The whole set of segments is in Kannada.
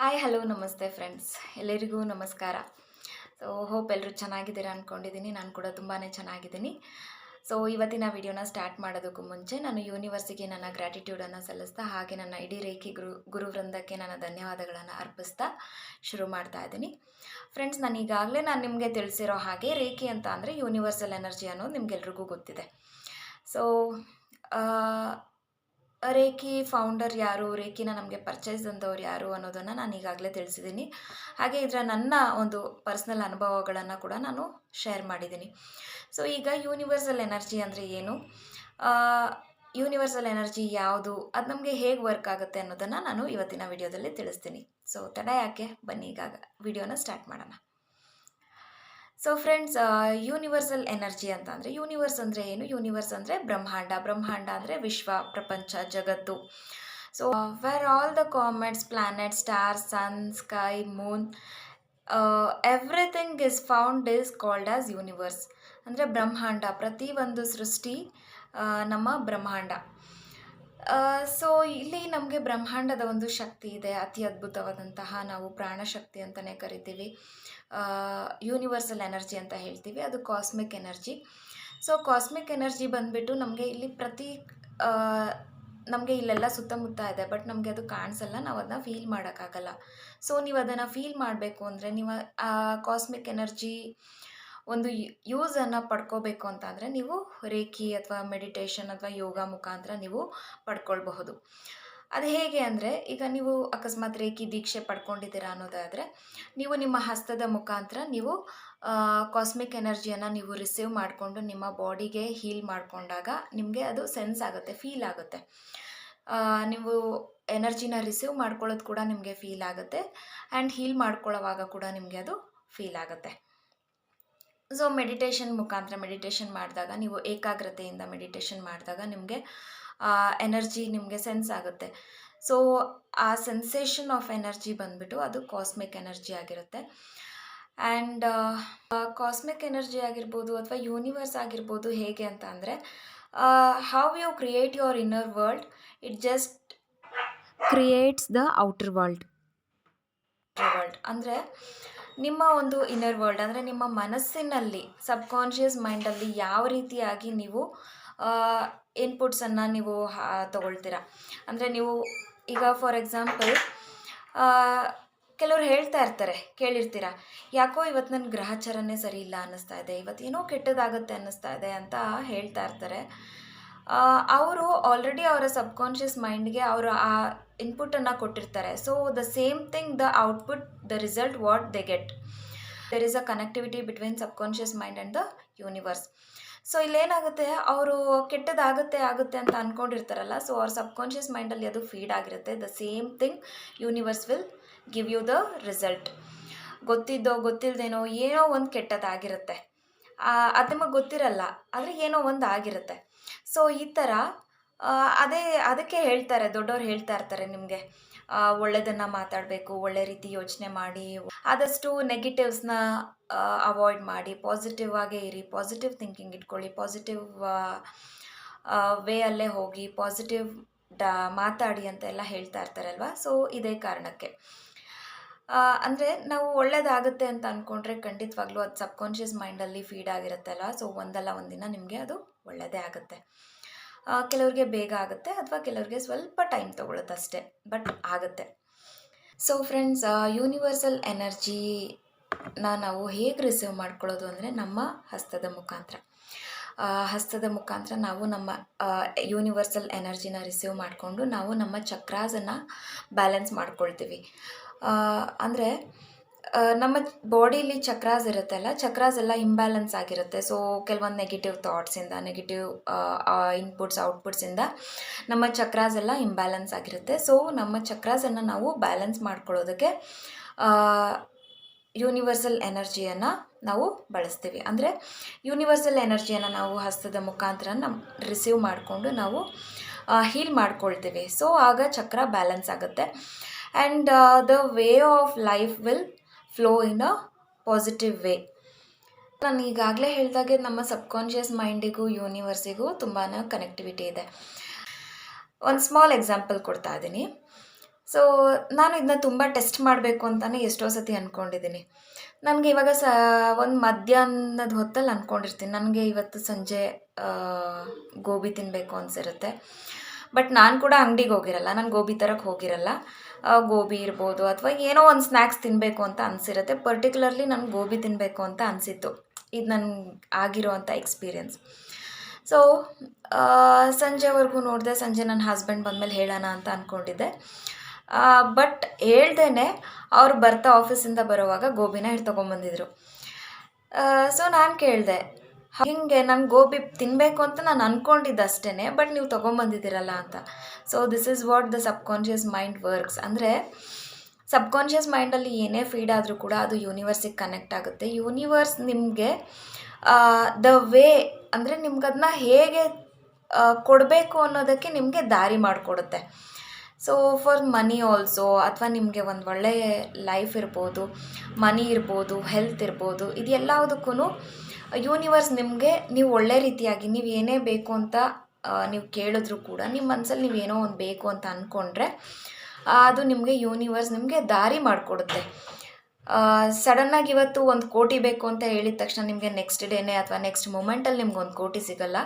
ಹಾಯ್ ಹಲೋ ನಮಸ್ತೆ ಫ್ರೆಂಡ್ಸ್ ಎಲ್ಲರಿಗೂ ನಮಸ್ಕಾರ. ಸೊ ಹೋಪ್ ಎಲ್ಲರೂ ಚೆನ್ನಾಗಿದ್ದೀರಾ ಅಂದ್ಕೊಂಡಿದ್ದೀನಿ ನಾನು ಕೂಡ ತುಂಬಾ ಚೆನ್ನಾಗಿದ್ದೀನಿ. ಸೊ ಇವತ್ತಿನ ವಿಡಿಯೋನ ಸ್ಟಾರ್ಟ್ ಮಾಡೋದಕ್ಕೂ ಮುಂಚೆ ನಾನು ಯೂನಿವರ್ಸಿಗೆ ನನ್ನ ಗ್ರ್ಯಾಟಿಟ್ಯೂಡನ್ನು ಸಲ್ಲಿಸ್ತಾ, ಹಾಗೆ ನನ್ನ ಇಡೀ ರೇಖೆ ಗುರು, ಗುರುವೃಂದಕ್ಕೆ ನನ್ನ ಧನ್ಯವಾದಗಳನ್ನು ಅರ್ಪಿಸ್ತಾ ಶುರು ಮಾಡ್ತಾ ಇದ್ದೀನಿ. ಫ್ರೆಂಡ್ಸ್ ನಾನು ಈಗಾಗಲೇ ನಾನು ನಿಮಗೆ ತಿಳಿಸಿರೋ ಹಾಗೆ ರೇಖೆ ಅಂತ ಅಂದರೆ ಯೂನಿವರ್ಸಲ್ ಎನರ್ಜಿ ಅನ್ನೋದು ನಿಮಗೆಲ್ರಿಗೂ ಗೊತ್ತಿದೆ. ಸೊ ರೇಖಿ ಫೌಂಡರ್ ಯಾರು? ರೇಖಿನ ನಮಗೆ ಪರ್ಚೇಸ್ ತಂದವ್ರು ಯಾರು ಅನ್ನೋದನ್ನು ನಾನು ಈಗಾಗಲೇ ತಿಳಿಸಿದ್ದೀನಿ ಹಾಗೆ ಇದರ ನನ್ನ ಒಂದು ಪರ್ಸ್ನಲ್ ಅನುಭವಗಳನ್ನು ಕೂಡ ನಾನು ಶೇರ್ ಮಾಡಿದ್ದೀನಿ ಸೊ ಈಗ ಯೂನಿವರ್ಸಲ್ ಎನರ್ಜಿ ಅಂದರೆ ಏನು? ಯೂನಿವರ್ಸಲ್ ಎನರ್ಜಿ ಯಾವುದು? ಅದು ನಮಗೆ ಹೇಗೆ ವರ್ಕ್ ಆಗುತ್ತೆ ಅನ್ನೋದನ್ನು ನಾನು ಇವತ್ತಿನ ವಿಡಿಯೋದಲ್ಲಿ ತಿಳಿಸ್ತೀನಿ. ಸೊ ತಡ ಯಾಕೆ? ಬನ್ನಿ, ಈಗ ವಿಡಿಯೋನ ಸ್ಟಾರ್ಟ್ ಮಾಡೋಣ. ಸೊ ಫ್ರೆಂಡ್ಸ್ ಯೂನಿವರ್ಸಲ್ ಎನರ್ಜಿ ಅಂತ ಅಂದರೆ ಯೂನಿವರ್ಸ್ ಅಂದರೆ ಏನು? ಯೂನಿವರ್ಸ್ ಅಂದರೆ ಬ್ರಹ್ಮಾಂಡ ಬ್ರಹ್ಮಾಂಡ ಅಂದರೆ ವಿಶ್ವ, ಪ್ರಪಂಚ, ಜಗತ್ತು. So where all the comets planet star sun sky moon everything is found is called as universe ಅಂದರೆ ಬ್ರಹ್ಮಾಂಡ ಪ್ರತಿಯೊಂದು ಸೃಷ್ಟಿ ನಮ್ಮ ಬ್ರಹ್ಮಾಂಡ. ಸೊ ಇಲ್ಲಿ ನಮಗೆ ಬ್ರಹ್ಮಾಂಡದ ಒಂದು ಶಕ್ತಿ ಇದೆ, ಅತಿ ಅದ್ಭುತವಾದಂತಹ ನಾವು ಪ್ರಾಣಶಕ್ತಿ ಅಂತಲೇ ಕರಿತೀವಿ. ಯೂನಿವರ್ಸಲ್ ಎನರ್ಜಿ ಅಂತ ಹೇಳ್ತೀವಿ, ಅದು cosmic energy so cosmic energy ಬಂದುಬಿಟ್ಟು ನಮಗೆ ಇಲ್ಲಿ ಪ್ರತಿ ನಮಗೆ ಇಲ್ಲೆಲ್ಲ ಸುತ್ತಮುತ್ತ ಇದೆ ಬಟ್ ನಮಗೆ ಅದು ಕಾಣಿಸಲ್ಲ, ನಾವು ಅದನ್ನ ಫೀಲ್ ಮಾಡೋಕ್ಕಾಗಲ್ಲ ಸೊ ನೀವು ಅದನ್ನು ಫೀಲ್ ಮಾಡಬೇಕು ಅಂದರೆ ನೀವು ಆ ಕಾಸ್ಮಿಕ್ ಎನರ್ಜಿ ಒಂದು ಯೂಸನ್ನು ಪಡ್ಕೋಬೇಕು ಅಂತಂದರೆ ನೀವು ರೇಖಿ ಅಥವಾ ಮೆಡಿಟೇಷನ್ ಅಥವಾ ಯೋಗ ಮುಖಾಂತರ ನೀವು ಪಡ್ಕೊಳ್ಬಹುದು. ಅದು ಹೇಗೆ ಅಂದರೆ, ಈಗ ನೀವು ಅಕಸ್ಮಾತ್ ರೇಖಿ ದೀಕ್ಷೆ ಪಡ್ಕೊಂಡಿದ್ದೀರಾ ಅನ್ನೋದಾದರೆ, ನೀವು ನಿಮ್ಮ ಹಸ್ತದ ಮುಖಾಂತರ ನೀವು ಕಾಸ್ಮಿಕ್ ಎನರ್ಜಿಯನ್ನು ನೀವು ರಿಸೀವ್ ಮಾಡಿಕೊಂಡು ನಿಮ್ಮ ಬಾಡಿಗೆ ಹೀಲ್ ಮಾಡಿಕೊಂಡಾಗ ನಿಮಗೆ ಅದು ಸೆನ್ಸ್ ಆಗುತ್ತೆ ಫೀಲ್ ಆಗುತ್ತೆ. ನೀವು ಎನರ್ಜಿನ ರಿಸೀವ್ ಮಾಡ್ಕೊಳ್ಳೋದು ಕೂಡ ನಿಮಗೆ ಫೀಲ್ ಆಗುತ್ತೆ ಆ್ಯಂಡ್ ಹೀಲ್ ಮಾಡ್ಕೊಳ್ಳೋವಾಗ ಕೂಡ ನಿಮಗೆ ಅದು ಫೀಲ್ ಆಗುತ್ತೆ. ಸೊ ಮೆಡಿಟೇಷನ್ ಮುಖಾಂತರ ಮೆಡಿಟೇಷನ್ ಮಾಡಿದಾಗ, ನೀವು ಏಕಾಗ್ರತೆಯಿಂದ ಮೆಡಿಟೇಷನ್ ಮಾಡಿದಾಗ ನಿಮಗೆ ಎನರ್ಜಿ ನಿಮಗೆ ಸೆನ್ಸ್ ಆಗುತ್ತೆ. ಸೊ ಆ ಸೆನ್ಸೇಷನ್ ಆಫ್ ಎನರ್ಜಿ ಬಂದ್ಬಿಟ್ಟು ಅದು ಕಾಸ್ಮಿಕ್ ಎನರ್ಜಿ ಆಗಿರುತ್ತೆ. ಆ್ಯಂಡ್ ಕಾಸ್ಮಿಕ್ ಎನರ್ಜಿ ಆಗಿರ್ಬೋದು ಅಥವಾ ಯೂನಿವರ್ಸ್ ಆಗಿರ್ಬೋದು ಹೇಗೆ ಅಂತ ಅಂದರೆ how you create your inner world it just creates the outer world world ಅಂದರೆ ನಿಮ್ಮ ಒಂದು ಇನ್ನರ್ ವರ್ಲ್ಡ್ ಅಂದರೆ ನಿಮ್ಮ ಮನಸ್ಸಿನಲ್ಲಿ ಸಬ್ಕಾನ್ಷಿಯಸ್ ಮೈಂಡಲ್ಲಿ ಯಾವ ರೀತಿಯಾಗಿ ನೀವು ಇನ್ಪುಟ್ಸನ್ನು ನೀವು ತಗೊಳ್ತೀರ? ಅಂದರೆ ನೀವು ಈಗ ಫಾರ್ ಎಕ್ಸಾಂಪಲ್ ಕೆಲವ್ರು ಹೇಳ್ತಾ ಇರ್ತಾರೆ, ಕೇಳಿರ್ತೀರ, ಯಾಕೋ ಇವತ್ತು ನನ್ನ ಗ್ರಹಚಾರನೇ ಸರಿ ಇಲ್ಲ ಅನ್ನಿಸ್ತಾ ಇದೆ ಇವತ್ತು ಏನೋ ಕೆಟ್ಟದಾಗುತ್ತೆ ಅನ್ನಿಸ್ತಾ ಇದೆ ಅಂತ ಹೇಳ್ತಾ ಇರ್ತಾರೆ. ಅವರು ಆಲ್ರೆಡಿ ಅವರ ಸಬ್ಕಾನ್ಷಿಯಸ್ ಮೈಂಡ್ಗೆ ಅವರು ಆ ಇನ್ಪುಟನ್ನು ಕೊಟ್ಟಿರ್ತಾರೆ. So the same thing the output the result what they get there is a connectivity between subconscious mind and the universe so ಇಲ್ಲೇನಾಗುತ್ತೆ, ಅವರು ಕೆಟ್ಟದಾಗುತ್ತೆ, ಆಗುತ್ತೆ ಅಂತ ಅಂದ್ಕೊಂಡಿರ್ತಾರಲ್ಲ ಸೊ ಅವ್ರ ಸಬ್ಕಾನ್ಷಿಯಸ್ ಮೈಂಡಲ್ಲಿ ಅದು ಫೀಡ್ ಆಗಿರುತ್ತೆ. The same thing universe will give you the result ಗೊತ್ತಿದ್ದೋ ಗೊತ್ತಿಲ್ಲದೇನೋ ಏನೋ ಒಂದು ಕೆಟ್ಟದಾಗಿರುತ್ತೆ. ಅದು ನಮಗೆ ಗೊತ್ತಿರಲ್ಲ, ಆದರೆ ಏನೋ ಒಂದು ಆಗಿರುತ್ತೆ. ಸೊ ಈ ಥರ ಅದೇ, ಅದಕ್ಕೆ ಹೇಳ್ತಾರೆ, ದೊಡ್ಡವ್ರು ಹೇಳ್ತಾ ಇರ್ತಾರೆ ನಿಮಗೆ ಒಳ್ಳೆಯದನ್ನು ಮಾತಾಡಬೇಕು, ಒಳ್ಳೆ ರೀತಿ ಯೋಚನೆ ಮಾಡಿ, ಆದಷ್ಟು ನೆಗೆಟಿವ್ಸ್ನ ಅವಾಯ್ಡ್ ಮಾಡಿ ಪಾಸಿಟಿವ್ ಆಗೇ ಇರಿ ಪಾಸಿಟಿವ್ ಥಿಂಕಿಂಗ್ ಇಟ್ಕೊಳ್ಳಿ ಪಾಸಿಟಿವ್ ವೇ ಅಲ್ಲೇ ಹೋಗಿ ಪಾಸಿಟಿವ್ ಡ, ಮಾತಾಡಿ ಅಂತ ಎಲ್ಲ ಹೇಳ್ತಾ ಇರ್ತಾರಲ್ವ ಸೊ ಇದೇ ಕಾರಣಕ್ಕೆ. ಅಂದರೆ ನಾವು ಒಳ್ಳೇದಾಗುತ್ತೆ ಅಂತ ಅಂದ್ಕೊಂಡ್ರೆ ಖಂಡಿತವಾಗ್ಲೂ ಅದು ಸಬ್ಕಾನ್ಷಿಯಸ್ ಮೈಂಡಲ್ಲಿ ಫೀಡ್ ಆಗಿರುತ್ತಲ್ಲ ಸೊ ಒಂದಲ್ಲ ಒಂದಿನ ನಿಮಗೆ ಅದು ಒಳ್ಳೆಯದೇ ಆಗುತ್ತೆ. ಕೆಲವ್ರಿಗೆ ಬೇಗ ಆಗುತ್ತೆ ಅಥವಾ ಕೆಲವ್ರಿಗೆ ಸ್ವಲ್ಪ ಟೈಮ್ ತೊಗೊಳುತ್ತೆ ಅಷ್ಟೇ ಬಟ್ ಆಗುತ್ತೆ. ಸೊ ಫ್ರೆಂಡ್ಸ್ ಯೂನಿವರ್ಸಲ್ ಎನರ್ಜಿನ ನಾವು ಹೇಗೆ ರಿಸೀವ್ ಮಾಡ್ಕೊಳ್ಳೋದು ಅಂದರೆ ನಮ್ಮ ಹಸ್ತದ ಮುಖಾಂತರ. ಹಸ್ತದ ಮುಖಾಂತರ ನಾವು ನಮ್ಮ ಯೂನಿವರ್ಸಲ್ ಎನರ್ಜಿನ ರಿಸೀವ್ ಮಾಡಿಕೊಂಡು ನಾವು ನಮ್ಮ ಚಕ್ರಾಸನ್ನು ಬ್ಯಾಲೆನ್ಸ್ ಮಾಡ್ಕೊಳ್ತೀವಿ. ಅಂದರೆ ನಮ್ಮ ಬಾಡಿಲಿ ಚಕ್ರಾಸ್ ಇರುತ್ತಲ್ಲ ಚಕ್ರಾಸ್ ಎಲ್ಲ ಇಂಬ್ಯಾಲೆನ್ಸ್ ಆಗಿರುತ್ತೆ. ಸೊ ಕೆಲವೊಂದು ನೆಗೆಟಿವ್ ಥಾಟ್ಸಿಂದ ನೆಗೆಟಿವ್ ಇನ್ಪುಟ್ಸ್ ಔಟ್ಪುಟ್ಸಿಂದ ನಮ್ಮ ಚಕ್ರಾಸ್ ಎಲ್ಲ ಇಂಬ್ಯಾಲೆನ್ಸ್ ಆಗಿರುತ್ತೆ. ಸೊ ನಮ್ಮ ಚಕ್ರಾಸನ್ನು ನಾವು ಬ್ಯಾಲೆನ್ಸ್ ಮಾಡ್ಕೊಳ್ಳೋದಕ್ಕೆ ಯೂನಿವರ್ಸಲ್ ಎನರ್ಜಿಯನ್ನು ನಾವು ಬಳಸ್ತೀವಿ. ಅಂದರೆ ಯೂನಿವರ್ಸಲ್ ಎನರ್ಜಿಯನ್ನು ನಾವು ಹಸ್ತದ ಮುಖಾಂತರ ನಮ್ಮ ರಿಸೀವ್ ಮಾಡಿಕೊಂಡು ನಾವು ಹೀಲ್ ಮಾಡ್ಕೊಳ್ತೀವಿ. ಸೊ ಆಗ ಚಕ್ರ ಬ್ಯಾಲೆನ್ಸ್ ಆಗುತ್ತೆ. And the way of life will flow in a positive way ನಾನು ಈಗಾಗಲೇ ಹೇಳಿದಾಗೆ ನಮ್ಮ ಸಬ್ಕಾನ್ಷಿಯಸ್ ಮೈಂಡಿಗೂ ಯೂನಿವರ್ಸಿಗೂ ತುಂಬಾ ಕನೆಕ್ಟಿವಿಟಿ ಇದೆ. ಒಂದು ಸ್ಮಾಲ್ ಎಕ್ಸಾಂಪಲ್ ಕೊಡ್ತಾ ಇದ್ದೀನಿ. ಸೊ ನಾನು ಇದನ್ನ ತುಂಬ ಟೆಸ್ಟ್ ಮಾಡಬೇಕು ಅಂತಲೇ ಎಷ್ಟೋ ಸತಿ ಅಂದ್ಕೊಂಡಿದ್ದೀನಿ ನನಗೆ ಇವಾಗ ಸ, ಒಂದು ಮಧ್ಯಾಹ್ನದ ಹೊತ್ತಲ್ಲಿ ಅಂದ್ಕೊಂಡಿರ್ತೀನಿ ನನಗೆ ಇವತ್ತು ಸಂಜೆ ಗೋಬಿ ತಿನ್ನಬೇಕು ಅನಿಸಿರುತ್ತೆ. ಬಟ್ ನಾನು ಕೂಡ ಅಂಗಡಿಗೆ ಹೋಗಿರಲ್ಲ, ನಾನು ಗೋಬಿ ತರಕ್ಕೆ ಹೋಗಿರಲ್ಲ. ಗೋಬಿ ಇರ್ಬೋದು ಅಥವಾ ಏನೋ ಒಂದು ಸ್ನ್ಯಾಕ್ಸ್ ತಿನ್ನಬೇಕು ಅಂತ ಅನಿಸಿರುತ್ತೆ. ಪರ್ಟಿಕ್ಯುಲರ್ಲಿ ನಾನು ಗೋಬಿ ತಿನ್ನಬೇಕು ಅಂತ ಅನಿಸಿತ್ತು. ಇದು ನನಗೆ ಆಗಿರೋವಂಥ ಎಕ್ಸ್ಪೀರಿಯೆನ್ಸ್. ಸೊ ಸಂಜೆವರೆಗೂ ನೋಡಿದೆ, ಸಂಜೆ ನನ್ನ ಹಸ್ಬೆಂಡ್ ಬಂದಮೇಲೆ ಹೇಳೋಣ ಅಂತ ಅಂದ್ಕೊಂಡಿದ್ದೆ ಬಟ್ ಹೇಳ್ದೇ ಅವ್ರು ಬರ್ತಾ ಆಫೀಸಿಂದ ಬರೋವಾಗ ಗೋಬಿನ ಹಿಡ್ತಗೊಂಬಂದಿದ್ರು ಸೊ ನಾನು ಕೇಳಿದೆ ಹಿಂಗೆ ನಾನು ಗೋಬಿ ತಿನ್ನಬೇಕು ಅಂತ ನಾನು ಅಂದ್ಕೊಂಡಿದ್ದೆ ಅಷ್ಟೇ ಬಟ್ ನೀವು ತೊಗೊಂಬಂದಿದ್ದೀರಲ್ಲ ಅಂತ. So this is what the subconscious mind works ಅಂದರೆ ಸಬ್ಕಾನ್ಷಿಯಸ್ ಮೈಂಡಲ್ಲಿ ಏನೇ ಫೀಡ್ ಆದರೂ ಕೂಡ ಅದು ಯೂನಿವರ್ಸಿಗೆ ಕನೆಕ್ಟ್ ಆಗುತ್ತೆ. ಯೂನಿವರ್ಸ್ ನಿಮಗೆ ದ ವೇ ಅಂದರೆ ನಿಮ್ಗದನ್ನ ಹೇಗೆ ಕೊಡಬೇಕು ಅನ್ನೋದಕ್ಕೆ ನಿಮಗೆ ದಾರಿ ಮಾಡಿಕೊಡುತ್ತೆ. ಸೊ ಫಾರ್ ಮನಿ ಆಲ್ಸೋ ಅಥವಾ ನಿಮಗೆ ಒಂದು ಒಳ್ಳೆಯ ಲೈಫ್ ಇರ್ಬೋದು ಮನಿ ಇರ್ಬೋದು ಹೆಲ್ತ್ ಇರ್ಬೋದು, ಇದು ಎಲ್ಲದಕ್ಕೂ ಯೂನಿವರ್ಸ್ ನಿಮಗೆ ನೀವು ಒಳ್ಳೆ ರೀತಿಯಾಗಿ ನೀವು ಏನೇ ಬೇಕು ಅಂತ ನೀವು ಕೇಳಿದ್ರು ಕೂಡ ನಿಮ್ಮ ಮನಸ್ಸಲ್ಲಿ ನೀವು ಏನೋ ಒಂದು ಬೇಕು ಅಂತ ಅಂದ್ಕೊಂಡ್ರೆ ಅದು ನಿಮಗೆ ಯೂನಿವರ್ಸ್ ನಿಮಗೆ ದಾರಿ ಮಾಡಿಕೊಡುತ್ತೆ. ಸಡನ್ನಾಗಿ ಇವತ್ತು ಒಂದು ಕೋಟಿ ಬೇಕು ಅಂತ ಹೇಳಿದ ತಕ್ಷಣ ನಿಮಗೆ ನೆಕ್ಸ್ಟ್ ಡೇನೇ ಅಥವಾ ನೆಕ್ಸ್ಟ್ ಮೂಮೆಂಟಲ್ಲಿ ನಿಮ್ಗೆ ಒಂದು ಕೋಟಿ ಸಿಗಲ್ಲ.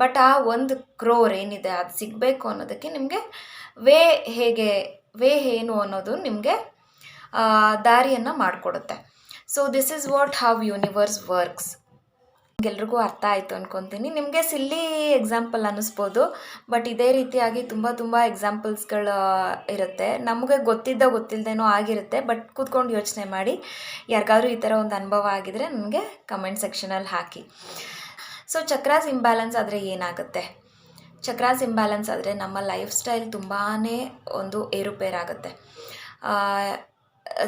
ಬಟ್ ಆ ಒಂದು ಕ್ರೋರ್ ಏನಿದೆ ಅದು ಸಿಗಬೇಕು ಅನ್ನೋದಕ್ಕೆ ನಿಮಗೆ ವೇ ಹೇಗೆ, ವೇ ಏನು ಅನ್ನೋದು ನಿಮಗೆ ದಾರಿಯನ್ನು ಮಾಡಿಕೊಡುತ್ತೆ. So this is what how universe works ನಿಮ್ಗೆಲ್ರಿಗೂ ಅರ್ಥ ಆಯಿತು ಅನ್ಕೊತೀನಿ. ನಿಮಗೆ ಸಿಲ್ಲಿ ಎಕ್ಸಾಂಪಲ್ ಅನ್ನಿಸ್ಬೋದು ಬಟ್ ಇದೇ ರೀತಿಯಾಗಿ ತುಂಬ ತುಂಬ ಎಕ್ಸಾಂಪಲ್ಸ್ಗಳು ಇರುತ್ತೆ. ನಮಗೆ ಗೊತ್ತಿದ್ದ ಗೊತ್ತಿಲ್ಲದೇನೋ ಆಗಿರುತ್ತೆ ಬಟ್ ಕೂತ್ಕೊಂಡು ಯೋಚನೆ ಮಾಡಿ. ಯಾರಿಗಾದ್ರೂ ಈ ಥರ ಒಂದು ಅನುಭವ ಆಗಿದರೆ ನನಗೆ ಕಮೆಂಟ್ ಸೆಕ್ಷನಲ್ಲಿ ಹಾಕಿ. ಸೊ ಚಕ್ರಾಸ್ ಇಂಬ್ಯಾಲೆನ್ಸ್ ಆದರೆ ಏನಾಗುತ್ತೆ? ಚಕ್ರಾಸ್ ಇಂಬ್ಯಾಲೆನ್ಸ್ ಆದರೆ ನಮ್ಮ ಲೈಫ್ ಸ್ಟೈಲ್ ತುಂಬಾ ಒಂದು ಏರುಪೇರಾಗುತ್ತೆ.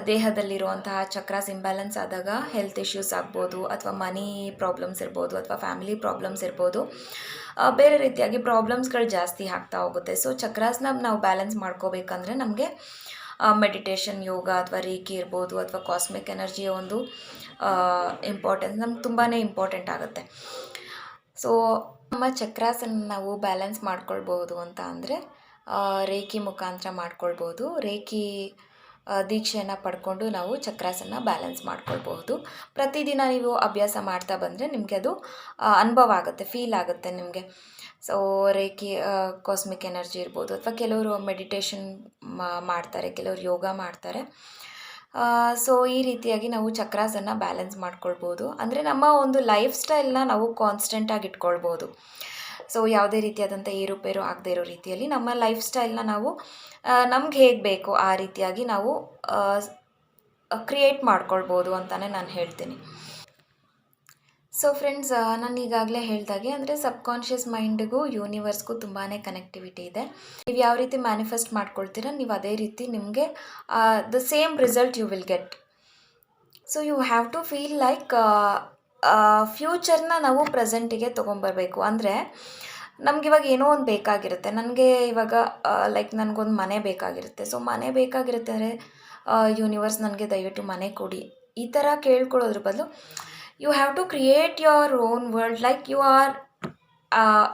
ದೇಹದಲ್ಲಿರುವಂತಹ ಚಕ್ರಾಸ್ ಇಂಬ್ಯಾಲೆನ್ಸ್ ಆದಾಗ ಹೆಲ್ತ್ ಇಶ್ಯೂಸ್ ಆಗ್ಬೋದು ಅಥವಾ ಮನಿ ಪ್ರಾಬ್ಲಮ್ಸ್ ಇರ್ಬೋದು ಅಥವಾ ಫ್ಯಾಮಿಲಿ ಪ್ರಾಬ್ಲಮ್ಸ್ ಇರ್ಬೋದು ಬೇರೆ ರೀತಿಯಾಗಿ ಪ್ರಾಬ್ಲಮ್ಸ್ಗಳು ಜಾಸ್ತಿ ಆಗ್ತಾ ಹೋಗುತ್ತೆ. ಸೊ ಚಕ್ರಾಸ್ನ ನಾವು ಬ್ಯಾಲೆನ್ಸ್ ಮಾಡ್ಕೋಬೇಕಂದ್ರೆ ನಮಗೆ ಮೆಡಿಟೇಷನ್ ಯೋಗ ಅಥವಾ ರೇಖಿ ಇರ್ಬೋದು ಅಥವಾ ಕಾಸ್ಮಿಕ್ ಎನರ್ಜಿಯ ಒಂದು ಇಂಪಾರ್ಟೆನ್ಸ್ ನಮ್ಗೆ ತುಂಬಾ ಇಂಪಾರ್ಟೆಂಟ್ ಆಗುತ್ತೆ. ಸೊ ನಮ್ಮ ಚಕ್ರಾಸನ್ನು ನಾವು ಬ್ಯಾಲೆನ್ಸ್ ಮಾಡ್ಕೊಳ್ಬೋದು ಅಂತ ಅಂದರೆ ರೇಖಿ ಮುಖಾಂತರ ಮಾಡ್ಕೊಳ್ಬೋದು. ರೇಖಿ ದೀಕ್ಷೆಯನ್ನು ಪಡ್ಕೊಂಡು ನಾವು ಚಕ್ರಾಸನ ಬ್ಯಾಲೆನ್ಸ್ ಮಾಡ್ಕೊಳ್ಬಹುದು. ಪ್ರತಿದಿನ ನೀವು ಅಭ್ಯಾಸ ಮಾಡ್ತಾ ಬಂದರೆ ನಿಮಗೆ ಅದು ಅನುಭವ ಆಗುತ್ತೆ ಫೀಲ್ ಆಗುತ್ತೆ ನಿಮಗೆ. ಸೊ ರೇಖಿ ಕಾಸ್ಮಿಕ್ ಎನರ್ಜಿ ಇರ್ಬೋದು ಅಥವಾ ಕೆಲವರು ಮೆಡಿಟೇಷನ್ ಮಾಡ್ತಾರೆ, ಕೆಲವರು ಯೋಗ ಮಾಡ್ತಾರೆ. ಸೊ ಈ ರೀತಿಯಾಗಿ ನಾವು ಚಕ್ರಾಸನ್ನು ಬ್ಯಾಲೆನ್ಸ್ ಮಾಡ್ಕೊಳ್ಬೋದು ಅಂದರೆ ನಮ್ಮ ಒಂದು ಲೈಫ್ ಸ್ಟೈಲ್ನ ನಾವು ಕಾನ್ಸ್ಟೆಂಟಾಗಿ ಇಟ್ಕೊಳ್ಬೋದು ಸೊ ಯಾವುದೇ ರೀತಿಯಾದಂಥ ಏರುಪೇರು ಆಗದೇ ಇರೋ ರೀತಿಯಲ್ಲಿ ನಮ್ಮ ಲೈಫ್ ಸ್ಟೈಲ್ನ ನಾವು ನಮ್ಗೆ ಹೇಗೆ ಬೇಕು ಆ ರೀತಿಯಾಗಿ ನಾವು ಕ್ರಿಯೇಟ್ ಮಾಡ್ಕೊಳ್ಬೋದು ಅಂತಲೇ ನಾನು ಹೇಳ್ತೀನಿ. ಸೊ ಫ್ರೆಂಡ್ಸ್ ನಾನು ಈಗಾಗಲೇ ಹೇಳ್ದಾಗೆ ಅಂದರೆ ಸಬ್ಕಾನ್ಷಿಯಸ್ ಮೈಂಡಿಗೂ ಯೂನಿವರ್ಸ್ಗೂ ತುಂಬಾ ಕನೆಕ್ಟಿವಿಟಿ ಇದೆ. ನೀವು ಯಾವ ರೀತಿ ಮ್ಯಾನಿಫೆಸ್ಟ್ ಮಾಡ್ಕೊಳ್ತೀರ, ನೀವು ಅದೇ ರೀತಿ ನಿಮಗೆ the same result you will get so you have to feel like ಫ್ಯೂಚರ್ನ ನಾವು ಪ್ರೆಸೆಂಟಿಗೆ ತೊಗೊಂಬರ್ಬೇಕು ಅಂದರೆ ನಮ್ಗೆ ಇವಾಗ ಏನೋ ಒಂದು ಬೇಕಾಗಿರುತ್ತೆ. ನನಗೆ ಇವಾಗ ಲೈಕ್ ನನಗೊಂದು ಮನೆ ಬೇಕಾಗಿರುತ್ತೆ. ಸೊ ಮನೆ ಬೇಕಾಗಿರುತ್ತೆ ಅಂದರೆ ಯೂನಿವರ್ಸ್ ನನಗೆ ದಯವಿಟ್ಟು ಮನೆ ಕೊಡಿ. ಈ ಥರ ಕೇಳ್ಕೊಳ್ಳೋದ್ರ ಬದಲು you have to create your own world like you are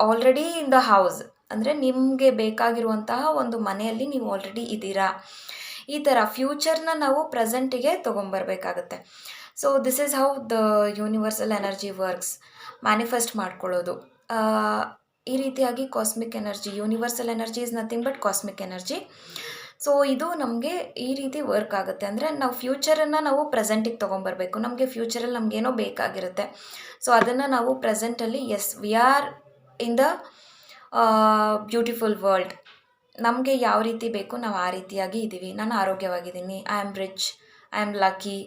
already in the house ಅಂದರೆ ನಿಮಗೆ ಬೇಕಾಗಿರುವಂತಹ ಒಂದು ಮನೆಯಲ್ಲಿ ನೀವು ಆಲ್ರೆಡಿ ಇದ್ದೀರಾ. ಈ ಥರ ಫ್ಯೂಚರ್ನ ನಾವು ಪ್ರೆಸೆಂಟಿಗೆ ತೊಗೊಂಬರ್ಬೇಕಾಗತ್ತೆ. So this is how the universal energy works manifest ಮಾಡ್ಕೊಳ್ಳೋದು. ಈ ರೀತಿಯಾಗಿ cosmic energy universal energy is nothing but cosmic energy so ಇದು ನಮಗೆ ಈ ರೀತಿ ವರ್ಕ್ ಆಗುತ್ತೆ. ಅಂದರೆ ನಾವು ಫ್ಯೂಚರನ್ನು ನಾವು ಪ್ರೆಸೆಂಟಿಗೆ ತೊಗೊಂಬರ್ಬೇಕು. ನಮಗೆ ಫ್ಯೂಚರಲ್ಲಿ ನಮಗೇನೋ ಬೇಕಾಗಿರುತ್ತೆ. ಸೊ ಅದನ್ನು ನಾವು ಪ್ರೆಸೆಂಟಲ್ಲಿ as we are in the beautiful world ನಮಗೆ ಯಾವ ರೀತಿ ಬೇಕು ನಾವು ಆ ರೀತಿಯಾಗಿ ಇದ್ದೀವಿ. ನಾನು ಆರೋಗ್ಯವಾಗಿದ್ದೀನಿ. I am rich I am lucky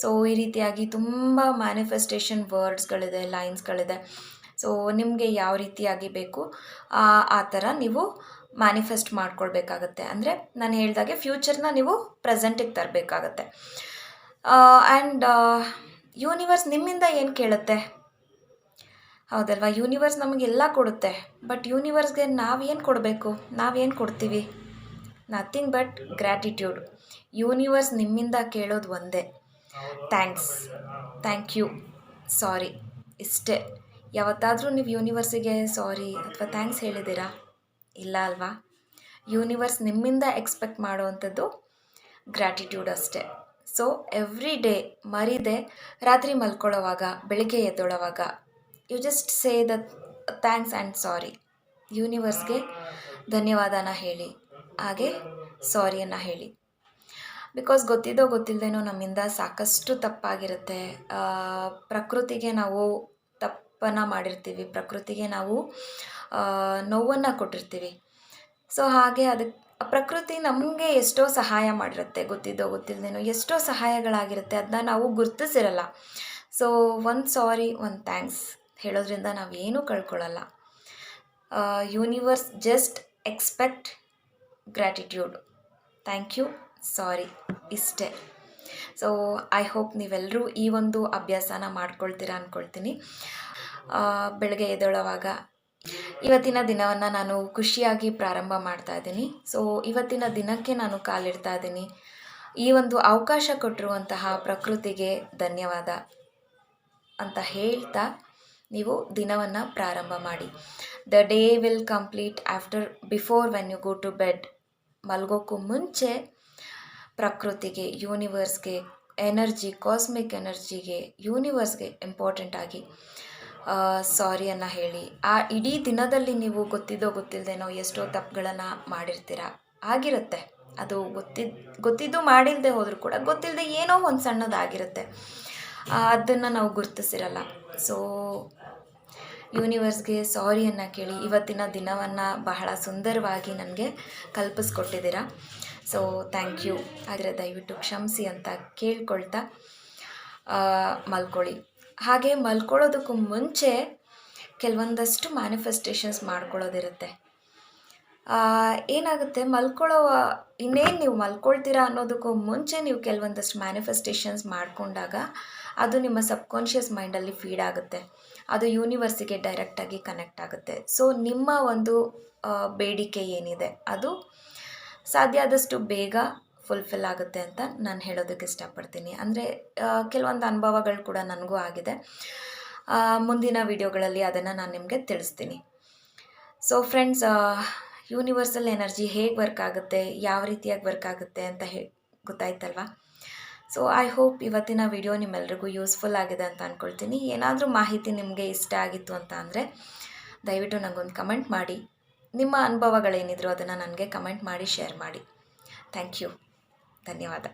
so ಈ ರೀತಿಯಾಗಿ ತುಂಬ ಮ್ಯಾನಿಫೆಸ್ಟೇಷನ್ ವರ್ಡ್ಸ್ಗಳಿದೆ ಲೈನ್ಸ್ಗಳಿದೆ ಸೊ ನಿಮಗೆ ಯಾವ ರೀತಿಯಾಗಿ ಬೇಕು, ಆ ಥರ ನೀವು ಮ್ಯಾನಿಫೆಸ್ಟ್ ಮಾಡ್ಕೊಳ್ಬೇಕಾಗತ್ತೆ. ಅಂದರೆ ನಾನು ಹೇಳಿದಾಗೆ ಫ್ಯೂಚರ್ನ ನೀವು ಪ್ರೆಸೆಂಟಿಗೆ ತರಬೇಕಾಗತ್ತೆ. ಆ್ಯಂಡ್ ಯೂನಿವರ್ಸ್ ನಿಮ್ಮಿಂದ ಏನು ಕೇಳುತ್ತೆ? ಹೌದಲ್ವಾ? ಯೂನಿವರ್ಸ್ ನಮಗೆಲ್ಲ ಕೊಡುತ್ತೆ. ಬಟ್ ಯೂನಿವರ್ಸ್ಗೆ ನಾವೇನು ಕೊಡಬೇಕು? ನಾವೇನು ಕೊಡ್ತೀವಿ? ನಥಿಂಗ್ ಬಟ್ ಗ್ರ್ಯಾಟಿಟ್ಯೂಡ್ ಯೂನಿವರ್ಸ್ ನಿಮ್ಮಿಂದ ಕೇಳೋದು ಒಂದೇ. ಥ್ಯಾಂಕ್ಸ್ ಥ್ಯಾಂಕ್ ಯು ಸಾರಿ ಇಷ್ಟೇ. ಯಾವತ್ತಾದರೂ ನೀವು ಯೂನಿವರ್ಸಿಗೆ ಸಾರಿ ಅಥವಾ ಥ್ಯಾಂಕ್ಸ್ ಹೇಳಿದ್ದೀರಾ? ಇಲ್ಲ ಅಲ್ವಾ? ಯೂನಿವರ್ಸ್ ನಿಮ್ಮಿಂದ ಎಕ್ಸ್ಪೆಕ್ಟ್ ಮಾಡುವಂಥದ್ದು ಗ್ರ್ಯಾಟಿಟ್ಯೂಡ್ ಅಷ್ಟೇ. ಸೊ ಎವ್ರಿ ಡೇ ಮರಿದೆ ರಾತ್ರಿ ಮಲ್ಕೊಳ್ಳೋವಾಗ, ಬೆಳಿಗ್ಗೆ ಎದ್ದೊಳೋವಾಗ you just say the thanks and sorry ಯೂನಿವರ್ಸ್ಗೆ ಧನ್ಯವಾದನ ಹೇಳಿ. ಹಾಗೆ ಸಾರಿಯನ್ನು ಹೇಳಿ. ಬಿಕಾಸ್ ಗೊತ್ತಿದ್ದೋ ಗೊತ್ತಿಲ್ಲದೇನೋ ನಮ್ಮಿಂದ ಸಾಕಷ್ಟು ತಪ್ಪಾಗಿರುತ್ತೆ. ಪ್ರಕೃತಿಗೆ ನಾವು ತಪ್ಪನ್ನು ಮಾಡಿರ್ತೀವಿ. ಪ್ರಕೃತಿಗೆ ನಾವು ನೋವನ್ನು ಕೊಟ್ಟಿರ್ತೀವಿ. ಸೊ ಹಾಗೆ ಅದಕ್ಕೆ ಪ್ರಕೃತಿ ನಮಗೆ ಎಷ್ಟೋ ಸಹಾಯ ಮಾಡಿರುತ್ತೆ. ಗೊತ್ತಿದ್ದೋ ಗೊತ್ತಿಲ್ಲದೇನೋ ಎಷ್ಟೋ ಸಹಾಯಗಳಾಗಿರುತ್ತೆ. ಅದನ್ನ ನಾವು ಗುರ್ತಿಸಿರಲ್ಲ. ಸೊ ಒಂದು ಸಾರಿ ಒಂದು ಥ್ಯಾಂಕ್ಸ್ ಹೇಳೋದ್ರಿಂದ ನಾವು ಏನೂ ಕಳ್ಕೊಳ್ಳಲ್ಲ universe just expect gratitude thank you sorry ಇಷ್ಟೇ. ಸೊ ಐ ಹೋಪ್ ನೀವೆಲ್ಲರೂ ಈ ಒಂದು ಅಭ್ಯಾಸನ ಮಾಡ್ಕೊಳ್ತೀರಾ ಅಂದ್ಕೊಳ್ತೀನಿ ಬೆಳಗ್ಗೆ ಎದ್ದೇಳುವಾಗ ಇವತ್ತಿನ ದಿನವನ್ನು ನಾನು ಖುಷಿಯಾಗಿ ಪ್ರಾರಂಭ ಮಾಡ್ತಾ ಇದ್ದೀನಿ. ಸೊ ಇವತ್ತಿನ ದಿನಕ್ಕೆ ನಾನು ಕಾಲಿಡ್ತಾ ಇದ್ದೀನಿ. ಈ ಒಂದು ಅವಕಾಶ ಕೊಟ್ಟಿರುವಂತಹ ಪ್ರಕೃತಿಗೆ ಧನ್ಯವಾದ ಅಂತ ಹೇಳ್ತಾ ನೀವು ದಿನವನ್ನು ಪ್ರಾರಂಭ ಮಾಡಿ. The day will complete after before when you go to bed ಮಲ್ಗೋಕ್ಕೂ ಮುಂಚೆ ಪ್ರಕೃತಿಗೆ ಯೂನಿವರ್ಸ್ಗೆ ಎನರ್ಜಿ ಕಾಸ್ಮಿಕ್ ಎನರ್ಜಿಗೆ ಯೂನಿವರ್ಸ್ಗೆ ಇಂಪಾರ್ಟೆಂಟ್ ಆಗಿ ಸಾರಿಯನ್ನು ಹೇಳಿ. ಆ ಇಡೀ ದಿನದಲ್ಲಿ ನೀವು ಗೊತ್ತಿದ್ದೋ ಗೊತ್ತಿಲ್ಲದೇನೋ ಎಷ್ಟೋ ತಪ್ಪುಗಳನ್ನು ಮಾಡಿರ್ತೀರ? ಆಗಿರುತ್ತೆ. ಅದು ಗೊತ್ತಿದ್ದು ಗೊತ್ತಿದ್ದು ಮಾಡಿಲ್ಲದೆ ಹೋದರೂ ಕೂಡ ಗೊತ್ತಿಲ್ಲದೆ ಏನೋ ಒಂದು ಸಣ್ಣದಾಗಿರುತ್ತೆ. ಅದನ್ನು ನಾವು ಗುರುತಿಸಿರಲ್ಲ. ಸೊ ಯೂನಿವರ್ಸ್ಗೆ ಸಾರಿಯನ್ನು ಕೇಳಿ ಇವತ್ತಿನ ದಿನವನ್ನು ಬಹಳ ಸುಂದರವಾಗಿ ನನಗೆ ಕಲ್ಪಿಸ್ಕೊಟ್ಟಿದ್ದೀರಾ. ಸೊ ಥ್ಯಾಂಕ್ ಯು ಆದರೆ ದಯವಿಟ್ಟು ಕ್ಷಮಿಸಿ ಅಂತ ಕೇಳ್ಕೊಳ್ತಾ ಮಲ್ಕೊಳ್ಳಿ. ಹಾಗೆ ಮಲ್ಕೊಳ್ಳೋದಕ್ಕೂ ಮುಂಚೆ ಕೆಲವೊಂದಷ್ಟು ಮ್ಯಾನಿಫೆಸ್ಟೇಷನ್ಸ್ ಮಾಡ್ಕೊಳ್ಳೋದಿರುತ್ತೆ. ಏನಾಗುತ್ತೆ? ಮಲ್ಕೊಳ್ಳೋ, ಇನ್ನೇನು ನೀವು ಮಲ್ಕೊಳ್ತೀರಾ ಅನ್ನೋದಕ್ಕೂ ಮುಂಚೆ ನೀವು ಕೆಲವೊಂದಷ್ಟು ಮ್ಯಾನಿಫೆಸ್ಟೇಷನ್ಸ್ ಮಾಡಿಕೊಂಡಾಗ ಅದು ನಿಮ್ಮ ಸಬ್ಕಾನ್ಷಿಯಸ್ ಮೈಂಡಲ್ಲಿ ಫೀಡ್ ಆಗುತ್ತೆ. ಅದು ಯೂನಿವರ್ಸಿಗೆ ಡೈರೆಕ್ಟಾಗಿ ಕನೆಕ್ಟ್ ಆಗುತ್ತೆ. ಸೊ ನಿಮ್ಮ ಒಂದು ಬೇಡಿಕೆ ಏನಿದೆ, ಅದು ಸಾಧ್ಯ ಆದಷ್ಟು ಬೇಗ ಫುಲ್ಫಿಲ್ ಆಗುತ್ತೆ ಅಂತ ನಾನು ಹೇಳೋದಕ್ಕೆ ಇಷ್ಟಪಡ್ತೀನಿ. ಅಂದರೆ ಕೆಲವೊಂದು ಅನುಭವಗಳು ಕೂಡ ನನಗೂ ಆಗಿದೆ. ಮುಂದಿನ ವಿಡಿಯೋಗಳಲ್ಲಿ ಅದನ್ನು ನಾನು ನಿಮಗೆ ತಿಳಿಸ್ತೀನಿ. ಸೊ ಫ್ರೆಂಡ್ಸ್ ಯೂನಿವರ್ಸಲ್ ಎನರ್ಜಿ ಹೇಗೆ ವರ್ಕ್ ಆಗುತ್ತೆ, ಯಾವ ರೀತಿಯಾಗಿ ವರ್ಕ್ ಆಗುತ್ತೆ ಅಂತ ಹೇ, ಗೊತ್ತಾಯ್ತಲ್ವಾ? ಸೊ ಐ ಹೋಪ್ ಇವತ್ತಿನ ವಿಡಿಯೋ ನಿಮ್ಮೆಲ್ರಿಗೂ ಯೂಸ್ಫುಲ್ ಆಗಿದೆ ಅಂತ ಅಂದ್ಕೊಳ್ತೀನಿ ಏನಾದರೂ ಮಾಹಿತಿ ನಿಮಗೆ ಇಷ್ಟ ಆಗಿತ್ತು ಅಂತ ಅಂದರೆ, ದಯವಿಟ್ಟು ನನಗೊಂದು ಕಮೆಂಟ್ ಮಾಡಿ. ನಿಮ್ಮ ಅನುಭವಗಳೇನಿದ್ರು ಅದನ್ನು ನನಗೆ ಕಮೆಂಟ್ ಮಾಡಿ ಶೇರ್ ಮಾಡಿ. ಥ್ಯಾಂಕ್ ಯು ಧನ್ಯವಾದ.